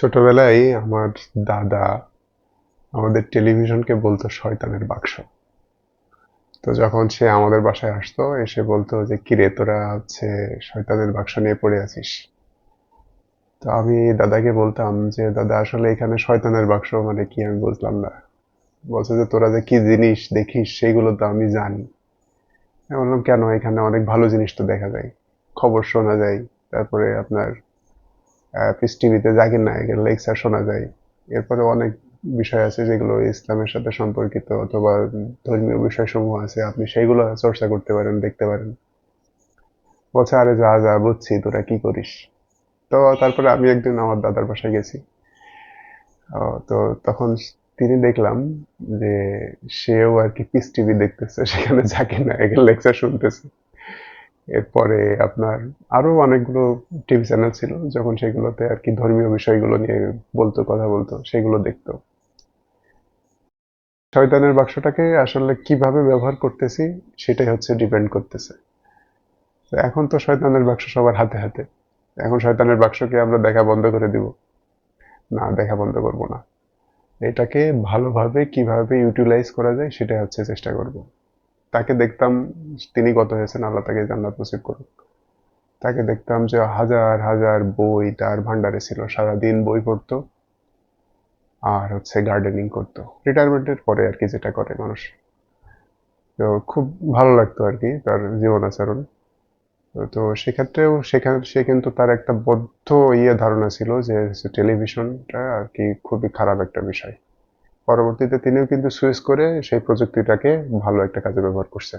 ছোটবেলায় আমার দাদা আমাদের টেলিভিশনকে বলতো শয়তানের বাক্স তো যখন সে আমাদের বাসায় আসতো, এসে বলতো যে, কিরে, তোরা হচ্ছে শয়তানের বাক্স নিয়ে পড়ে আছিস? তো আমি দাদাকে বলতাম যে, দাদা, আসলে এখানে শয়তানের বাক্স মানে কি আমি বুঝলাম না। বলছে যে, তোরা যে কি জিনিস দেখিস, সেগুলো তো আমি জানি। আমি বললাম, কেন? এখানে অনেক ভালো জিনিস তো দেখা যায়। খবর শোনা যায়। তারপরে আপনার পিস টিভিতে জাকির নায়কের লেকচার শোনা যায়। এরপরে অনেক বিষয় আছে যেগুলো ইসলামের সাথে সম্পর্কিত অথবা ধর্মীয় বিষয়সমূহ আছে, আপনি সেইগুলো চর্চা করতে পারেন, দেখতে পারেন। বলছে, আরে যা যা, বুঝছি, তোরা কি করিস? তো তারপরে আমি একদিন আমার দাদার বাসায় গেছি। তো তখন তিনি দেখলাম যে সেও আর কি পিস টিভি দেখতেছে, সেখানে জাকির নায়কের লেকচার শুনতেছে। এরপরে আপনার আরও অনেকগুলো টিভি চ্যানেল ছিল, যখন সেগুলোতে আর কি ধর্মীয় বিষয়গুলো নিয়ে বলতো, কথা বলতো, সেগুলো দেখতো। শয়তানের বাক্সটাকে আসলে কীভাবে ব্যবহার করতেছি, সেটাই হচ্ছে ডিপেন্ড করতেছে। এখন তো শয়তানের বাক্স সবার হাতে হাতে। এখন শয়তানের বাক্সকে আমরা দেখা বন্ধ করে দিব। না, দেখা বন্ধ করব না। এটাকে ভালোভাবে, কীভাবে ইউটিলাইজ করা যায়, সেটাই হচ্ছে চেষ্টা করব। তাকে দেখতাম তিনি গত হয়েছেন, আল্লাহ তাকে জান্নাত নসিব করুক। তাকে দেখতাম যে হাজার হাজার বই তার ভান্ডারে ছিল, সারাদিন বই পড়তো আর হচ্ছে গার্ডেনিং করতো। রিটায়ারমেন্টের পরে আর কি যেটা করে মানুষ। তো খুব ভালো লাগতো আর কি তার জীবন আচরণ তো- তো সেক্ষেত্রেও সেখানে, সে কিন্তু তার একটা বদ্ধ ইয়ে ধারণা ছিল যে টেলিভিশনটা আর কি খুবই খারাপ একটা বিষয়। পরবর্তীতে তিনিও কিন্তু সুইচ করে সেই প্রযুক্তিটাকে ভালো একটা কাজে ব্যবহার করছে।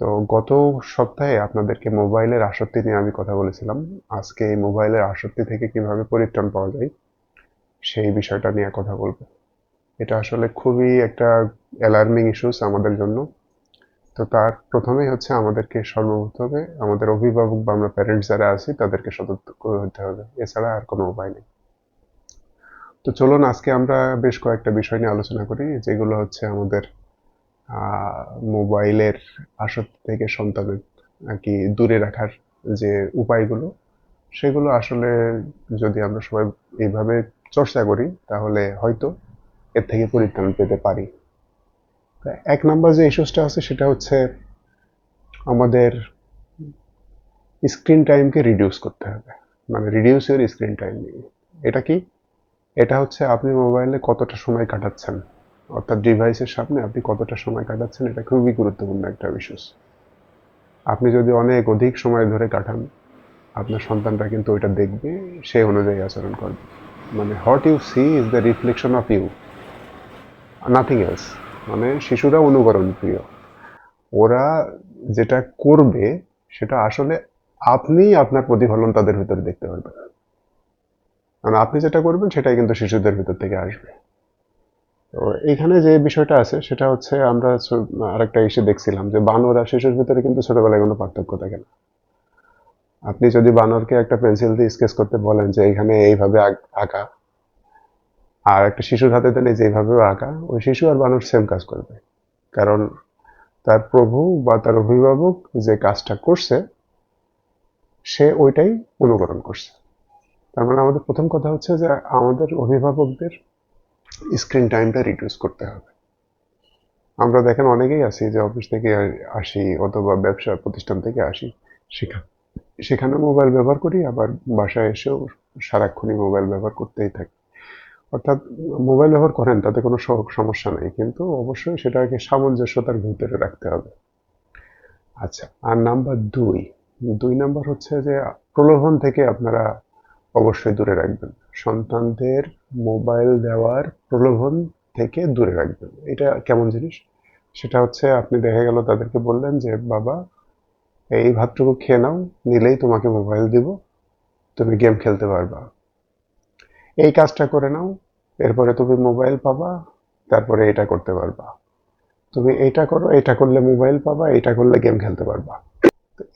তো গত সপ্তাহে আপনাদেরকে মোবাইলের আসক্তি নিয়ে আমি কথা বলেছিলাম। আজকে এই মোবাইলের আসক্তি থেকে কীভাবে পরিত্রাণ পাওয়া যায়, সেই বিষয়টা নিয়ে কথা বলব। এটা আসলে খুবই একটা অ্যালার্মিং ইস্যুস আমাদের জন্য। তো তার প্রথমেই হচ্ছে আমাদেরকে সর্বপ্রথমে আমাদের অভিভাবক বা আমরা প্যারেন্টস যারা আছি তাদেরকে সতর্ক হতে হবে। এছাড়া আর কোনো উপায় নেই। তো চলুন, আজকে আমরা বেশ কয়েকটা বিষয় নিয়ে আলোচনা করি, যেগুলো হচ্ছে আমাদের মোবাইলের আসক্তি থেকে সন্তানের, আর কি, দূরে রাখার যে উপায়গুলো, সেগুলো আসলে যদি আমরা সবাই এইভাবে চর্চা করি, তাহলে হয়তো এর থেকে পরিত্রাণ পেতে পারি। এক নাম্বার যে ইস্যুসটা আছে, সেটা হচ্ছে আমাদের স্ক্রিন টাইমকে রিডিউস করতে হবে। মানে রিডিউস ইউর স্ক্রিন টাইম এটা কি? এটা হচ্ছে আপনি মোবাইলে কতটা সময় কাটাচ্ছেন? অর্থাৎ ডিভাইসের সামনে আপনি কতটা সময় কাটাচ্ছেন, এটা খুবই গুরুত্বপূর্ণ একটা বিষয়। আপনি যদি অনেক অধিক সময় ধরে কাটান, আপনার সন্তানরা কিন্তু ওইটা দেখবে, সে অনুযায়ী আচরণ করবে। মানে what you see is the reflection of you nothing else মানে শিশুরা অনুকরণ প্রিয়। ওরা যেটা করবে, সেটা আসলে আপনি আপনার প্রতিফলন তাদের ভিতরে দেখতে পারবেন। মানে আপনি যেটা করবেন সেটাই কিন্তু শিশুদের ভিতর থেকে আসবে। তো এইখানে যে বিষয়টা আছে, সেটা হচ্ছে আমরা আরেকটা ইস্যু দেখছিলাম যে বানর আর শিশুর ভিতরে কিন্তু ছোটবেলায় কোনো পার্থক্য থাকে না। আপনি যদি বানরকে একটা পেন্সিল দিয়ে স্কেচ করতে বলেন যে এখানে এইভাবে আঁকা আর একটা শিশুর হাতে দেন এই যে আঁকা, ওই শিশু আর বানর সেম কাজ করবে। কারণ তার প্রভু বা তার অভিভাবক যে কাজটা করছে, সে ওইটাই অনুকরণ করছে। তার মানে আমাদের প্রথম কথা হচ্ছে যে আমাদের অভিভাবকদের স্ক্রিন টাইমটা রিডিউস করতে হবে। আমরা দেখেন অনেকেই আছি যে অফিস থেকে আসি অথবা ব্যবসা প্রতিষ্ঠান থেকে আসি সেখানে সেখানে মোবাইল ব্যবহার করি, আবার বাসায় এসেও সারাক্ষণই মোবাইল ব্যবহার করতেই থাকি। অর্থাৎ মোবাইল ব্যবহার করেন, তাতে কোনো সমস্যা নেই, কিন্তু অবশ্যই সেটাকে সামঞ্জস্যতার ভিতরে রাখতে হবে। আচ্ছা আর নাম্বার দুই দুই নাম্বার হচ্ছে যে প্রলোভন থেকে আপনারা অবশ্যই দূরে রাখবেন। সন্তানদের মোবাইল দেওয়ার প্রলোভন থেকে দূরে রাখবেন। এটা কেমন জিনিস? সেটা হচ্ছে আপনি দেখা গেল তাদেরকে বললেন যে, বাবা, এই ভাতটুকু খেয়ে নাও, নিলেই তোমাকে মোবাইল দিব, তুমি গেম খেলতে পারবা। এই কাজটা করে নাও, এরপরে তুমি মোবাইল পাবা, তারপরে এটা করতে পারবা। তুমি এটা করো, এটা করলে মোবাইল পাবা, এটা করলে গেম খেলতে পারবা।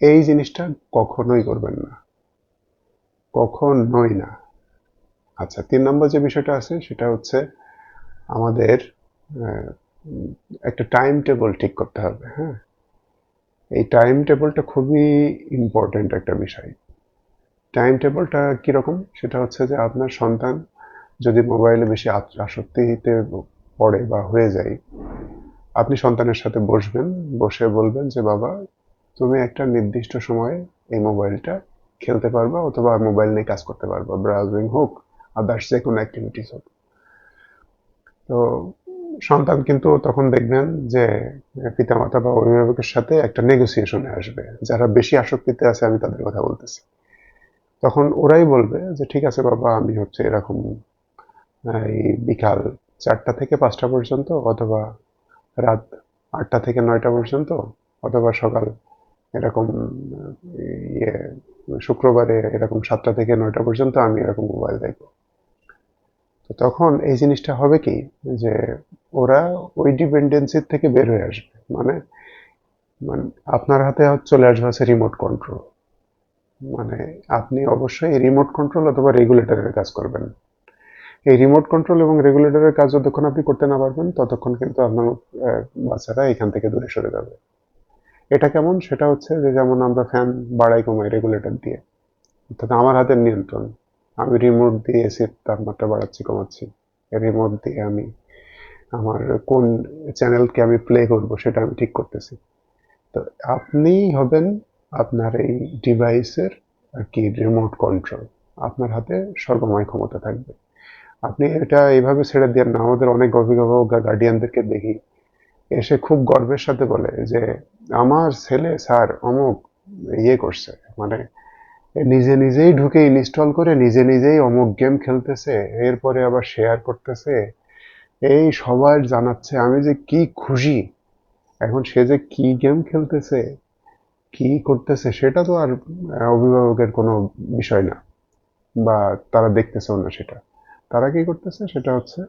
এই জিনিসটা কখনোই করবেন না। কখনোই না। আচ্ছা তিন নম্বর যে বিষয়টা আছে, সেটা হচ্ছে আমাদের একটা টাইম টেবল ঠিক করতে হবে হ্যাঁ? এই টাইম টেবলটা খুবই ইম্পর্ট্যান্ট একটা বিষয়। টাইম টেবলটা কীরকম? সেটা হচ্ছে যে আপনার সন্তান যদি মোবাইলে বেশি আস- আসক্তিতে পড়ে বা হয়ে যায়, আপনি সন্তানের সাথে বসবেন, বসে বলবেন যে, বাবা, তুমি একটা নির্দিষ্ট সময়ে এই মোবাইলটা খেলতে পারবা অথবা মোবাইল নিয়ে কাজ করতে পারবা ব্রাউজিং হোক আদার্স যে কোনো অ্যাক্টিভিটিস হোক। তো সন্তান কিন্তু তখন দেখবেন যে পিতামাতা বা অভিভাবকের সাথে একটা নেগোসিয়েশনে আসবে। যারা বেশি আসক্তিতে আছে, আমি তাদের কথা বলতেছি। তখন ওরাই বলবে যে, ঠিক আছে বাবা, আমি হচ্ছে এরকম, এই বিকাল চারটা থেকে পাঁচটা পর্যন্ত অথবা রাত আটটা থেকে নয়টা পর্যন্ত অথবা সকাল এরকম ইয়ে শুক্রবারে এরকম সাতটা থেকে নয়টা পর্যন্ত আমি এরকম মোবাইল দেখব তো তখন এই জিনিসটা হবে কি, যে ওরা ওই ডিপেন্ডেন্সির থেকে বের হয়ে আসবে। মানে মানে আপনার হাতে চলে আসবে হচ্ছে রিমোট কন্ট্রোল মানে আপনি অবশ্যই রিমোট কন্ট্রোল অথবা রেগুলেটরের কাজ করবেন। এই রিমোট কন্ট্রোল এবং রেগুলেটরের কাজ যতক্ষণ আপনি করতে না পারবেন, ততক্ষণ কিন্তু আপনার বাচ্চারা এখান থেকে দূরে সরে যাবে। এটা কেমন? সেটা হচ্ছে যে যেমন আমরা ফ্যান বাড়াই কমাই রেগুলেটর দিয়ে। অর্থাৎ আমার হাতের নিয়ন্ত্রণ। আমি রিমোট দিয়ে এসির তাপমাত্রা বাড়াচ্ছি, কমাচ্ছি। রিমোট দিয়ে আমি আমার কোন চ্যানেলকে আমি প্লে করব সেটা আমি ঠিক করতেছি। তো আপনি হবেন আপনার এই ডিভাইসের আর কি রিমোট কন্ট্রোল আপনার হাতে সর্বময় ক্ষমতা থাকবে। আপনি এটা এইভাবে ছেড়ে দেন না। আমাদের অনেক অভিভাবক গার্ডিয়ানদেরকে দেখি। এসে খুব গর্বের সাথে বলে যে, আমার ছেলে স্যার অমুক ইয়ে করছে মানে নিজে নিজেই ঢুকে ইনস্টল করে নিজে নিজেই অমুক গেম খেলতেছে, এরপরে আবার শেয়ার করতেছে, এই সবার জানাচ্ছে, আমি যে কি খুশি, এখন সে যে কি গেম খেলতেছে, কি করতেছে, সেটা তো আর অভিভাবকের কোনো বিষয় না, বা তারা দেখতেছেও না সেটা, তারা কি করতেছে, সেটা হচ্ছে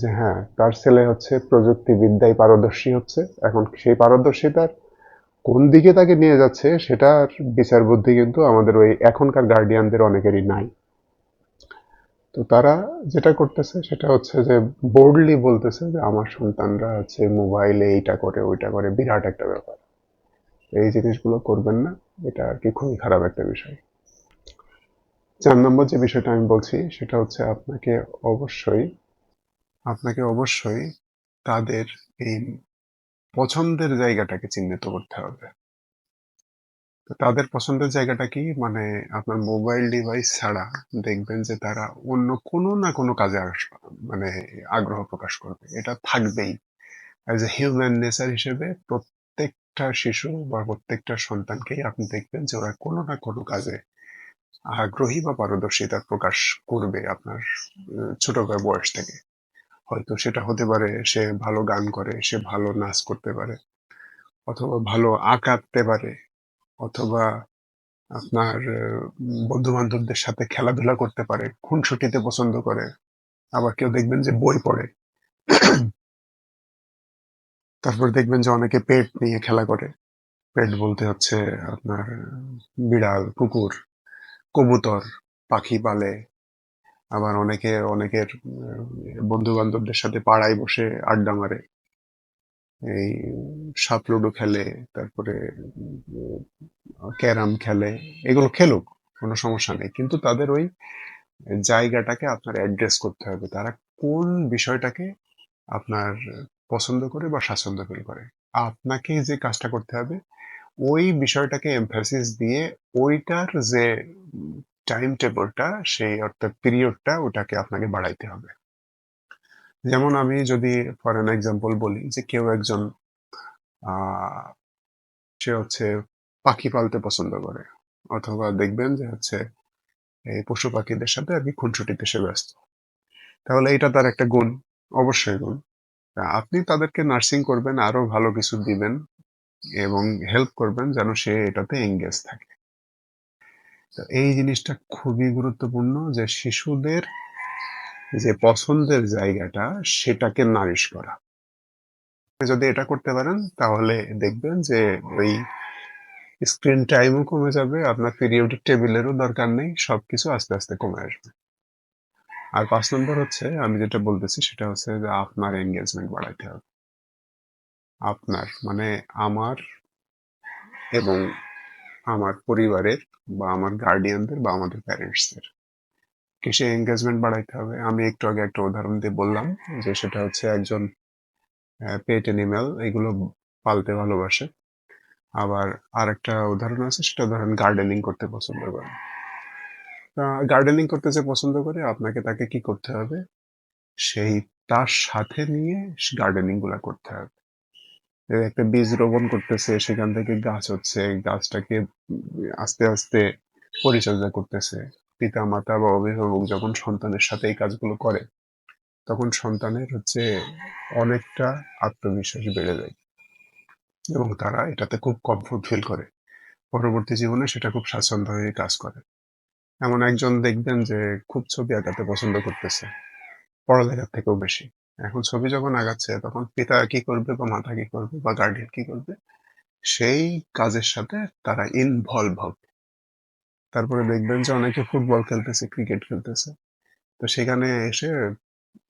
যে হ্যাঁ তার ছেলে হচ্ছে প্রযুক্তিবিদ্যায় পারদর্শী হচ্ছে, এখন সেই পারদর্শিতার কোন দিকে তাকে নিয়ে যাচ্ছে সেটার বিচার বুদ্ধি কিন্তু আমাদের ওই এখনকার গার্ডিয়ানদের অনেকেরই নাই। তো তারা যেটা করতেছে সেটা হচ্ছে যে বোর্ডলি বলতেছে যে আমার সন্তানরা হচ্ছে মোবাইলে এইটা করে, ওইটা করে, বিরাট একটা ব্যাপার। এই জিনিসগুলো করবেন না, এটা আর কি খুবই খারাপ একটা বিষয়। চার নম্বর যে বিষয়টা আমি বলছি সেটা হচ্ছে আপনাকে অবশ্যই আপনাকে অবশ্যই তাদের এই পছন্দের জায়গাটাকে চিহ্নিত করতে হবে। তাদের পছন্দের জায়গাটা কি? মানে আপনার মোবাইল ডিভাইস ছাড়া দেখবেন যে তারা অন্য কোনো না কোনো কাজে মানে আগ্রহ প্রকাশ করবে। এটা থাকবেই। অ্যাজ এ হিউম্যান নেচার হিসেবে প্রত্যেকটা শিশু বা প্রত্যেকটা সন্তানকেই আপনি দেখবেন যে ওরা কোনো না কোনো কাজে আগ্রহী বা পারদর্শিতা প্রকাশ করবে আপনার আহ, ছোট বয়স থেকে। হয়তো সেটা হতে পারে, সে ভালো গান করে, সে ভালো নাচ করতে পারে, অথবা ভালো আঁকাতে পারে, অথবা আপনার বন্ধু বান্ধবদের সাথে খেলাধুলা করতে পারে, খুনসুটিতে পছন্দ করে, আবার কেউ দেখবেন যে বই পড়ে। তারপর দেখবেন যে অনেকে পেট নিয়ে খেলা করে। পেট বলতে হচ্ছে আপনার বিড়াল, কুকুর, কবুতর, পাখি পালে আবার অনেকে, অনেকের বন্ধু বান্ধবদের সাথে পাড়ায় বসে আড্ডা মারে। এই সাপ লুডো খেলে, তারপরে ক্যারাম খেলে, এগুলো খেলুক, কোনো সমস্যা নেই। কিন্তু তাদের ওই জায়গাটাকে আপনার অ্যাড্রেস করতে হবে। তারা কোন বিষয়টাকে আপনার পছন্দ করে বা স্বাচ্ছন্দ্য ফিল করে। আপনাকে যে কাজটা করতে হবে, ওই বিষয়টাকে এমফাসিস দিয়ে ওইটার যে টাইম টেবলটা সেই অর্থাৎ পিরিয়ডটা ওটাকে আপনাকে বাড়াইতে হবে। যেমন আমি যদি ফর এন এক্সাম্পল বলি যে কেউ একজন সে হচ্ছে পাখি পালতে পছন্দ করে, অথবা দেখবেন যে হচ্ছে এই পশু পাখিদের সাথে আর কি খুনসুটিতে সে ব্যস্ত। তাহলে এটা তার একটা গুণ, অবশ্যই গুণ। আপনি তাদেরকে নার্সিং করবেন আরও ভালো কিছু দিবেন এবং হেল্প করবেন যেন সে এটাতে এঙ্গেজ থাকে। তো এই জিনিসটা খুবই গুরুত্বপূর্ণ যে শিশুদের যে পছন্দের জায়গাটা সেটাকে নারিশ করা। যদি এটা করতে পারেন, তাহলে দেখবেন যে ওই স্ক্রিন টাইমও কমে যাবে, আপনার পিরিয়ডিক টেবিলেরও দরকার নেই সব কিছু আস্তে আস্তে কমে আসবে। আর পাঁচ নম্বর হচ্ছে, আমি যেটা বলতেছি সেটা হচ্ছে যে আপনার এঙ্গেজমেন্ট বাড়াইতে হবে। আপনার মানে আমার এবং আমার পরিবারের বা আমার গার্ডিয়ানদের বা আমাদের প্যারেন্টসদের কিসে এঙ্গেজমেন্ট বাড়াইতে হবে? আমি একটু আগে একটা উদাহরণ দিয়ে বললাম যে সেটা হচ্ছে একজন পেট এনিম্যাল এগুলো পালতে ভালোবাসে। আবার আরেকটা উদাহরণ আছে, সেটা ধরেন গার্ডেনিং করতে পছন্দ করে। গার্ডেনিং করতে যে পছন্দ করে, আপনাকে তাকে কি করতে হবে? সেই তার সাথে নিয়ে গার্ডেনিংগুলা করতে হবে। একটা বীজ রোপণ করতেছে, সেখান থেকে গাছ হচ্ছে, গাছটাকে আস্তে আস্তে পরিচর্যা করতেছে। পিতা মাতা বা অভিভাবক যখন সন্তানের সাথে এই কাজগুলো করে, তখন সন্তানের হচ্ছে অনেকটা আত্মবিশ্বাস বেড়ে যায় এবং তারা এটাতে খুব কমফোর্ট ফিল করে। পরবর্তী জীবনে সেটা খুব স্বাচ্ছন্দ্য হয়ে কাজ করে। এমন একজন দেখবেন যে খুব ছবি আঁকাতে পছন্দ করতেছে, পড়ালেখার থেকেও বেশি। এখন ছবি যখন আগাচ্ছে, তখন পিতা কি করবে বা মাতা কি করবে বা গার্ডিয়ান কি করবে, সেই কাজের সাথে তারা ইনভলভ হবে। তারপরে দেখবেন যে অনেকে ফুটবল খেলতেছে ক্রিকেট খেলতেছে। তো সেখানে এসে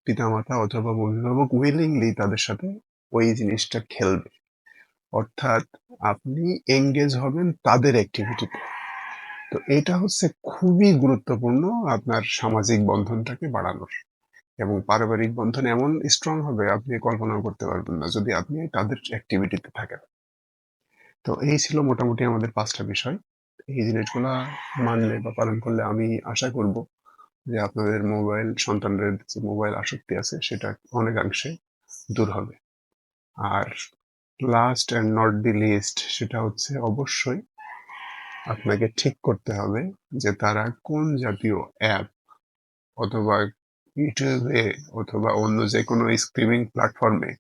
পিতামাতা অথবা অভিভাবক উইলিংলি তাদের সাথে ওই জিনিসটা খেলবে। অর্থাৎ আপনি এঙ্গেজ হবেন তাদের অ্যাক্টিভিটিতে তো এটা হচ্ছে খুবই গুরুত্বপূর্ণ আপনার সামাজিক বন্ধনটাকে বাড়ানোর। এবং পারিবারিক বন্ধন এমন স্ট্রং হবে, আপনি কল্পনাও করতে পারবেন না যদি আপনি তাদের অ্যাক্টিভিটিতে থাকেন। তো এই ছিল মোটামুটি আমাদের পাঁচটা বিষয়। এই জিনিসগুলা মানলে বা পালন করলে আমি আশা করব যে আপনাদের মোবাইল সন্তানদের যে মোবাইল আসক্তি আছে, সেটা অনেকাংশে দূর হবে। আর last and not the least সেটা হচ্ছে অবশ্যই আপনাকে ঠিক করতে হবে যে তারা কোন জাতীয় অ্যাপ অথবা ইউটিউবে অথবা অন্য যে কোনো স্ট্রিমিং প্ল্যাটফর্মে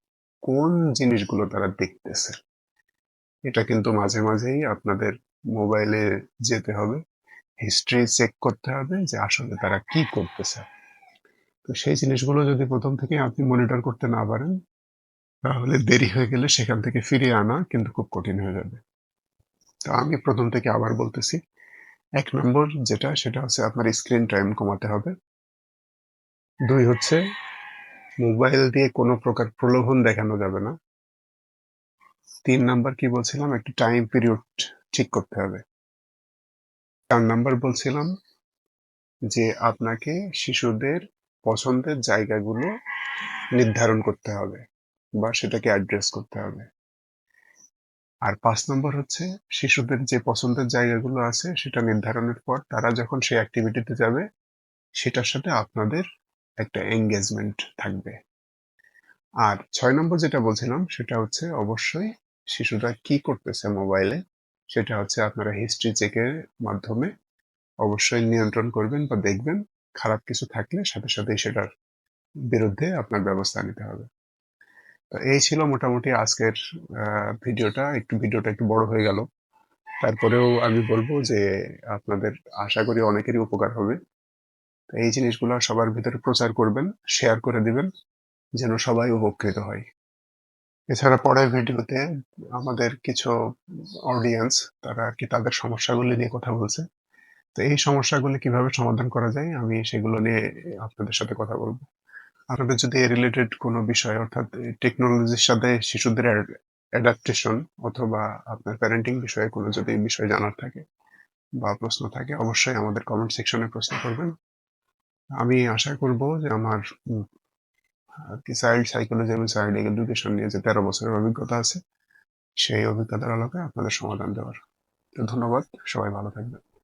কোন জিনিসগুলো তারা দেখতেছে, এটা কিন্তু মাঝে মাঝেই আপনাদের মোবাইলে যেতে হবে হিস্ট্রি চেক করতে হবে যে আসলে তারা কি করতেছে। তো সেই জিনিসগুলো যদি প্রথম থেকে আপনি মনিটর করতে না পারেন, তাহলে দেরি হয়ে গেলে সেখান থেকে ফিরিয়ে আনা কিন্তু খুব কঠিন হয়ে যাবে। তো আমি প্রথম থেকে আবার বলতেছি, এক নম্বর যেটা, সেটা হচ্ছে আপনার স্ক্রিন টাইম কমাতে হবে। দুই হচ্ছে, মোবাইল দিয়ে কোনো প্রকার প্রলোভন দেখানো যাবে না। তিন নাম্বার কি বলছিলাম? একটু টাইম পিরিয়ড ঠিক করতে হবে। চার নাম্বার বলছিলাম যে, আপনাকে শিশুদের পছন্দের জায়গাগুলো নির্ধারণ করতে হবে বা সেটাকে অ্যাড্রেস করতে হবে। আর পাঁচ নম্বর হচ্ছে, শিশুদের যে পছন্দের জায়গাগুলো আছে সেটা নির্ধারণের পর তারা যখন সেই অ্যাক্টিভিটিতে যাবে, সেটার সাথে আপনাদের একটা এঙ্গেজমেন্ট থাকবে। আর ছয় নম্বর যেটা বলছিলাম, সেটা হচ্ছে অবশ্যই শিশুরা কি করতেছে মোবাইলে সেটা হচ্ছে আপনারা হিস্ট্রি চেকের মাধ্যমে অবশ্যই নিয়ন্ত্রণ করবেন বা দেখবেন, খারাপ কিছু থাকলে সাথে সাথে সেটার বিরুদ্ধে আপনার ব্যবস্থা নিতে হবে। তো এই ছিল মোটামুটি আজকের ভিডিওটা। একটু ভিডিওটা একটু বড় হয়ে গেল। তারপরেও আমি বলব যে আপনাদের আশা করি অনেকেরই উপকার হবে। তো এই জিনিসগুলো সবার ভিতরে প্রচার করবেন শেয়ার করে দিবেন, যেন সবাই উপকৃত হয়। এছাড়া পরের ভিডিওতে আমাদের কিছু অডিয়েন্স তারা আর কি তাদের সমস্যাগুলি নিয়ে কথা বলছে, তো এই সমস্যাগুলি কীভাবে সমাধান করা যায়, আমি সেগুলো নিয়ে আপনাদের সাথে কথা বলব। আপনাদের যদি এ রিলেটেড কোনো বিষয়, অর্থাৎ টেকনোলজির সাথে শিশুদের অ্যাডাপ্টেশন অথবা আপনার প্যারেন্টিং বিষয়ে কোনো যদি বিষয় জানার থাকে বা প্রশ্ন থাকে, অবশ্যই আমাদের কমেন্ট সেকশনে প্রশ্ন করবেন। আমি আশা করব যে আমার চাইল্ড সাইকোলজি এবং চাইল্ড এডুকেশন নিয়ে যে তেরো বছরের অভিজ্ঞতা আছে, সেই অভিজ্ঞতার আলোকে আপনাদের সমাধান দেওয়ার। তো ধন্যবাদ, সবাই ভালো থাকবেন।